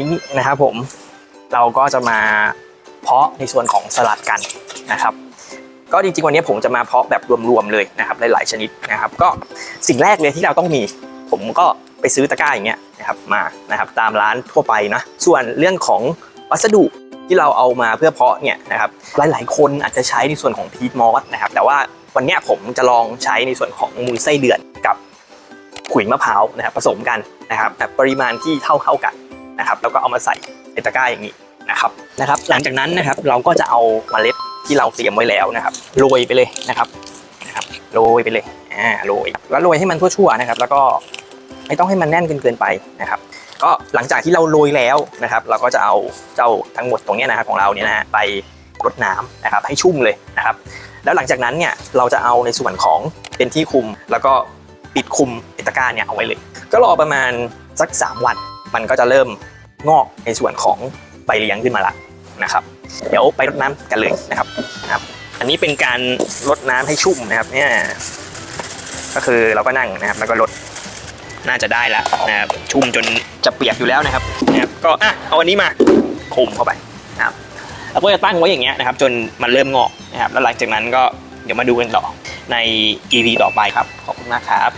นี้นะครับผมเราก็จะมาเพาะในส่วนของสลัดกันนะครับ ก็จริงๆวันนี้ผมจะมาเพาะแบบรวมๆเลยนะครับหลายๆชนิดนะครับ ก็สิ่งแรกเลยที่เราต้องมี ผมก็ไปซื้อตะกร้าอย่างเงี้ยนะครับมานะครับตามร้านทั่วไปนะส่วนเรื่องของวัสดุที่เราเอามาเพื่อเพาะเนี่ยนะครับหลายๆ คนอาจจะใช้ในส่วนของพีทมอสนะครับ แต่ว่าวันนี้ผมจะลองใช้ในส่วนของมูลไส้เดือนกับขุยมะพร้าวนะครับผสมกันนะครับแบบปริมาณที่เท่าเท่ากัน นะครับแล้วก็เอามาใส่ในตะกร้าอย่างนี้นะครับนะครับ หลังจากนั้นนะครับเราก็จะเอาเมล็ดที่เราเตรียมไว้แล้วนะครับโรยไปเลยนะครับนะครับโรยไปเลยอ่าโรยแล้วโรยให้มันทั่วๆนะครับ แล้วก็ไม่ต้องให้มันแน่นเกินเกินไปนะครับ ก็หลังจากที่เราโรยแล้วนะครับ เราก็จะเอาเจ้าทั้งหมดตรงนี้นะครับของเราเนี่ยนะฮะไปรดน้ำนะครับ ให้ชุ่มเลยนะครับ แล้วหลังจากนั้นเนี่ยเราจะเอาในส่วนของเป็นที่คลุม แล้วก็ปิดคลุมไอตะกร้าเนี่ยเอาไว้เลย ก็รอประมาณสัก 3 วัน มันก็จะเริ่มงอกในส่วนของใบเลี้ยงขึ้นมาละนะครับ เดี๋ยวไปรดน้ำกันเลยนะครับนะครับ อันนี้เป็นการรดน้ำให้ชุ่มนะครับ เนี่ย ก็คือเราก็นั่งนะครับ แล้วก็รดน่าจะได้แล้วนะครับชุ่มจนจะเปียกอยู่แล้วนะครับนะครับก็อะเอาอันนี้มาคลุมเข้าไปนะครับแล้วก็จะตั้งไว้อย่างเงี้ยนะครับ จนมันเริ่มงอกนะครับ แล้วหลังจากนั้นก็เดี๋ยวมาดูกันต่อใน EP ต่อไปครับ ขอบคุณมากครับ